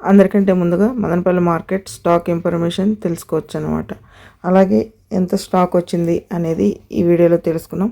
అందరికంటే ముందుగా Madanapalle market stock information తెలుసుకోవచ్చు అనమాట అలాగే ఎంత స్టాక్ వచ్చింది అనేది ఈ వీడియోలో తెలుసుకున్నాం.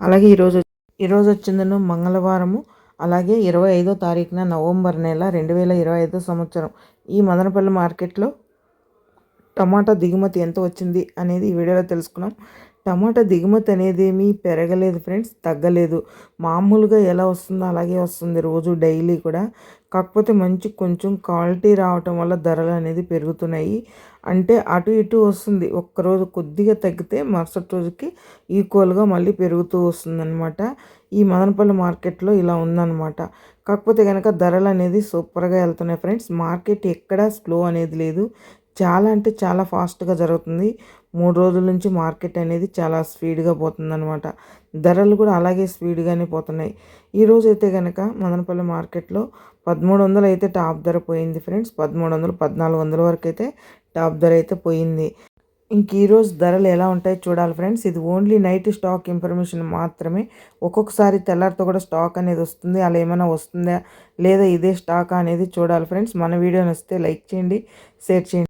అలాగే ఈరోజు ఈరోజు వచ్చిందను మంగళవారము అలాగే ఇరవై ఐదో తారీఖున నవంబర్ నెల రెండు వేల ఇరవై ఐదో సంవత్సరం. ఈ మదనపల్లి మార్కెట్లో టమాటా దిగుమతి ఎంత వచ్చింది అనేది ఈ వీడియోలో తెలుసుకున్నాం. టమాటా దిగుమతి అనేది ఏమీ పెరగలేదు ఫ్రెండ్స్ తగ్గలేదు. మామూలుగా ఎలా వస్తుందో అలాగే వస్తుంది రోజు డైలీ కూడా. కాకపోతే మంచి కొంచెం క్వాలిటీ రావటం వల్ల ధరలు అనేది పెరుగుతున్నాయి. అంటే అటు ఇటు వస్తుంది. ఒక్కరోజు కొద్దిగా తగ్గితే మరుసటి రోజుకి ఈక్వల్గా మళ్ళీ పెరుగుతూ వస్తుందన్నమాట. ఈ మదనపల్లి మార్కెట్లో ఇలా ఉందన్నమాట. కాకపోతే కనుక ధరలు అనేది సూపర్గా వెళ్తున్నాయి ఫ్రెండ్స్. మార్కెట్ ఎక్కడా స్లో అనేది లేదు. చాలా అంటే చాలా ఫాస్ట్గా జరుగుతుంది. మూడు రోజుల నుంచి మార్కెట్ అనేది చాలా స్పీడ్గా పోతుందన్నమాట. ధరలు కూడా అలాగే స్పీడ్గానే పోతున్నాయి. ఈరోజు అయితే కనుక మదనపల్లి మార్కెట్లో పదమూడు వందలు అయితే టాప్ ధర పోయింది ఫ్రెండ్స్. పదమూడు వందలు పద్నాలుగు వందల వరకు అయితే టాప్ ధర అయితే పోయింది. ఇంక ఈరోజు ధరలు ఎలా ఉంటాయో చూడాలి ఫ్రెండ్స్. ఇది ఓన్లీ నైట్ స్టాక్ ఇన్ఫర్మేషన్ మాత్రమే. ఒక్కొక్కసారి తెల్లారితో కూడా స్టాక్ అనేది వస్తుంది. అలా ఏమైనా వస్తుందా లేదా ఇదే స్టాక్ అనేది చూడాలి ఫ్రెండ్స్. మన వీడియో నచ్చితే లైక్ చేయండి షేర్ చేయండి.